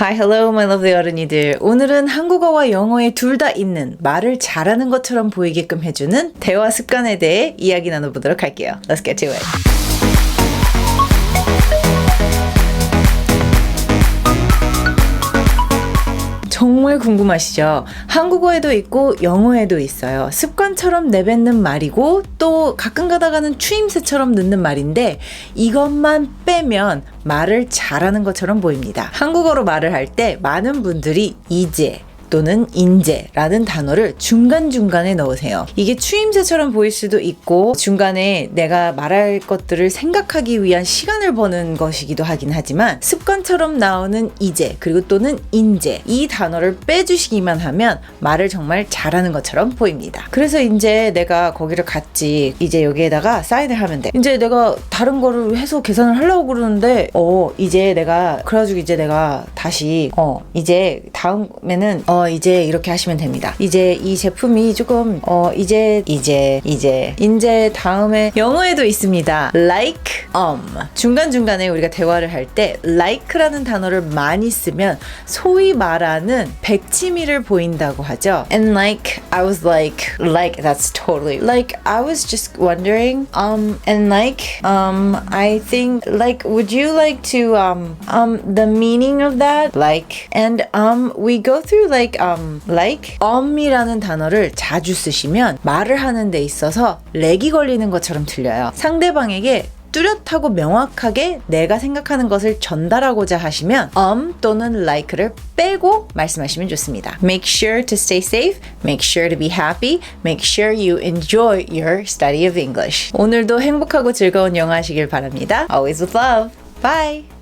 Hi, hello, my lovely 어른이들. 오늘은 한국어와 영어에 둘 다 있는 말을 잘하는 것처럼 보이게끔 해주는 대화 습관에 대해 이야기 나눠보도록 할게요. Let's get to it. 정말 궁금하시죠? 한국어에도 있고 영어에도 있어요. 습관처럼 내뱉는 말이고 또 가끔 가다가는 추임새처럼 넣는 말인데 이것만 빼면 말을 잘하는 것처럼 보입니다. 한국어로 말을 할 때 많은 분들이 이제 또는 인제라는 단어를 중간중간에 넣으세요. 이게 추임새처럼 보일 수도 있고 중간에 내가 말할 것들을 생각하기 위한 시간을 버는 것이기도 하긴 하지만 습관처럼 나오는 이제 그리고 또는 인제 이 단어를 빼주시기만 하면 말을 정말 잘하는 것처럼 보입니다. 그래서 이제 내가 거기를 갔지 이제 여기에다가 사인을 하면 돼. 이제 내가 다른 거를 해서 계산을 하려고 그러는데 어 이제 내가 그래가지고 이제 내가 다시 어 이제 다음에는 어 이제 이렇게 하시면 됩니다. 이제 이 제품이 조금 어 이제 이제 이제 이제 다음에 영어에도 있습니다. like um 중간 중간에 우리가 대화를 할 때 like라는 단어를 많이 쓰면 소위 말하는 백치미를 보인다고 하죠. And like I was like like that's totally like I was just wondering um and like um I think like would you like to um um the meaning of that like and um we go through like um like um이라는 단어를 자주 쓰시면 말을 하는 데 있어서 렉이 걸리는 것처럼 들려요. 상대방에게 뚜렷하고 명확하게 내가 생각하는 것을 전달하고자 하시면 um 또는 like를 빼고 말씀하시면 좋습니다. Make sure to stay safe, make sure to be happy, make sure you enjoy your study of English. 오늘도 행복하고 즐거운 영어 하시길 바랍니다. Always with love. Bye!